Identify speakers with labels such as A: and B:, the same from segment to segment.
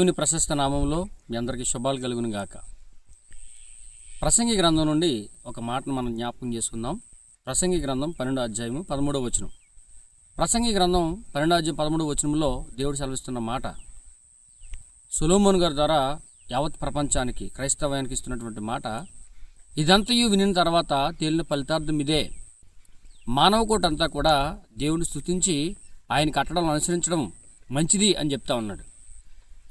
A: దేవుని ప్రశస్త నామంలో మీ అందరికీ శుభాలు కలుగును గాక. ప్రసంగి గ్రంథం నుండి ఒక మాటను మనం జ్ఞాపకం చేసుకుందాం. ప్రసంగి గ్రంథం పన్నెండో అధ్యాయము పదమూడవ వచనం. ప్రసంగి గ్రంథం పన్నెండో అధ్యాయం పదమూడవ వచనంలో దేవుడు సెలవిస్తున్న మాట. సులోమోన్ గారి ద్వారా యావత్ ప్రపంచానికి క్రైస్తవానికి ఇస్తున్నటువంటి మాట ఇదంతయు వినిన తర్వాత తేలిన ఫలితార్థం ఇదే. మానవ కోటంతా కూడా దేవుని స్తుతించి ఆయన కట్టడం అనుసరించడం మంచిది అని చెప్తా ఉన్నాడు.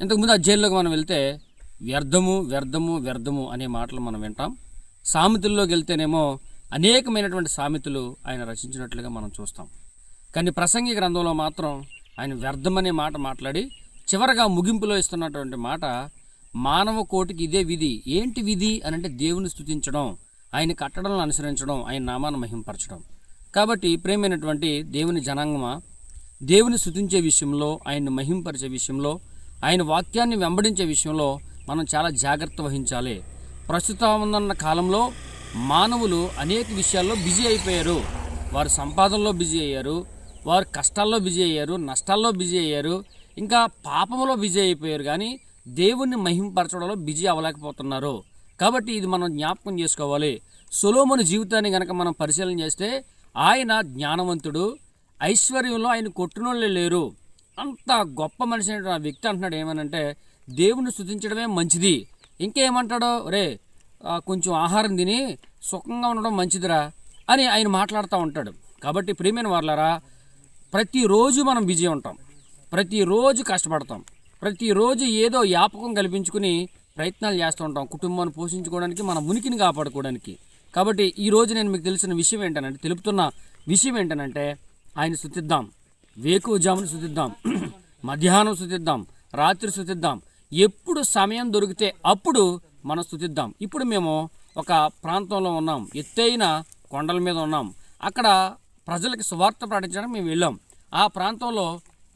A: ఇంతకుముందు అధ్యాయంలోకి మనం వెళ్తే వ్యర్థము వ్యర్థము వ్యర్థము అనే మాటలు మనం వింటాం. సామెతల్లోకి వెళ్తేనేమో అనేకమైనటువంటి సామెతలు ఆయన రచించినట్లుగా మనం చూస్తాం. కానీ ప్రసంగి గ్రంథంలో మాత్రం ఆయన వ్యర్థం అనే మాట మాట్లాడి చివరగా ముగింపులో ఇస్తున్నటువంటి మాట మానవ కోటికి ఇదే విధి. ఏంటి విధి అని అంటే దేవుని స్థుతించడం ఆయన కట్టడలను అనుసరించడం ఆయన నామాన్ని మహింపరచడం. కాబట్టి ప్రేమైనటువంటి దేవుని జనాంగమా దేవుని స్థుతించే విషయంలో ఆయన్ని మహింపరిచే విషయంలో ఆయన వాక్యాన్ని వెంబడించే విషయంలో మనం చాలా జాగ్రత్త వహించాలి. ప్రస్తుతం ఉన్న కాలంలో మానవులు అనేక విషయాల్లో బిజీ అయిపోయారు. వారు సంపాదనలో బిజీ అయ్యారు. వారు కష్టాల్లో బిజీ అయ్యారు. నష్టాల్లో బిజీ అయ్యారు. ఇంకా పాపంలో బిజీ అయిపోయారు కానీ దేవుణ్ణి మహింపరచడంలో బిజీ అవ్వలేకపోతున్నారు. కాబట్టి ఇది మనం జ్ఞాపకం చేసుకోవాలి. సొలోమోని జీవితాన్ని కనుక మనం పరిశీలన చేస్తే ఆయన జ్ఞానవంతుడు. ఐశ్వర్యంలో ఆయన కొట్టునోళ్ళే లేరు. అంత గొప్ప మనిషి ఆ వ్యక్తి అంటున్నాడు ఏమనంటే దేవుని స్థుతించడమే మంచిది. ఇంకేమంటాడో? రే కొంచెం ఆహారం తిని సుఖంగా ఉండడం మంచిదిరా అని ఆయన మాట్లాడుతూ ఉంటాడు. కాబట్టి ప్రియమైన వాళ్ళారా ప్రతిరోజు మనం బిజీ ఉంటాం. ప్రతిరోజు కష్టపడతాం. ప్రతిరోజు ఏదో యాపకం కల్పించుకుని ప్రయత్నాలు చేస్తూ ఉంటాం. కుటుంబాన్ని పోషించుకోవడానికి మన మునికిని కాపాడుకోవడానికి. కాబట్టి ఈ రోజు నేను మీకు తెలిసిన విషయం ఏంటనంటే తెలుపుతున్న విషయం ఏంటనంటే ఆయన స్థుతిద్దాం వేకువజామును శుతిద్దాం మధ్యాహ్నం శుతిద్దాం రాత్రి శుతిద్దాం ఎప్పుడు సమయం దొరికితే అప్పుడు మనం స్థుతిద్దాం ఇప్పుడు మేము ఒక ప్రాంతంలో ఉన్నాం. ఎత్తైన కొండల మీద ఉన్నాం. అక్కడ ప్రజలకి సువార్త ప్రకటించడానికి మేము వెళ్ళాం. ఆ ప్రాంతంలో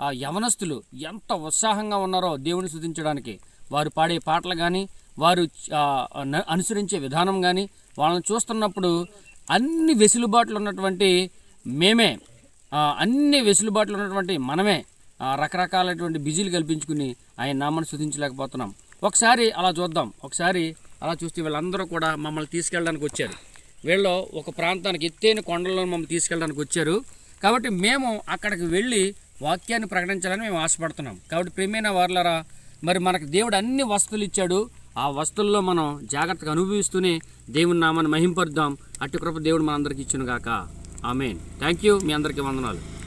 A: ఆ యవనస్తులు ఎంత ఉత్సాహంగా ఉన్నారో దేవుని స్థుతించడానికి వారు పాడే పాటలు కానీ వారు అనుసరించే విధానం కానీ వాళ్ళని చూస్తున్నప్పుడు అన్ని వెసులుబాట్లు ఉన్నటువంటి మేమే. అన్ని వెసులుబాట్లు ఉన్నటువంటి మనమే రకరకాలైనటువంటి బిజీలు కల్పించుకుని ఆయన నామాన్ని స్థుతించలేకపోతున్నాం ఒకసారి అలా చూద్దాం. ఒకసారి అలా చూస్తే వీళ్ళందరూ కూడా మమ్మల్ని తీసుకెళ్ళడానికి వచ్చారు. వీళ్ళు ఒక ప్రాంతానికి ఎత్తైన కొండల్లో మమ్మల్ని తీసుకెళ్ళడానికి వచ్చారు. కాబట్టి మేము అక్కడికి వెళ్ళి వాక్యాన్ని ప్రకటించాలని మేము ఆశపడుతున్నాం. కాబట్టి ప్రేమైన వార్లరా మరి మనకు దేవుడు అన్ని వస్తువులు ఇచ్చాడు. ఆ వస్తువుల్లో మనం జాగ్రత్తగా అనుభవిస్తూనే దేవుని నామాన్ని మహింపరుద్దాం. అట్టి కృప దేవుడు మనందరికి ఇచ్చును గాక ఆమెన్. థ్యాంక్ యూ మీ అందరికీ వందనాలు.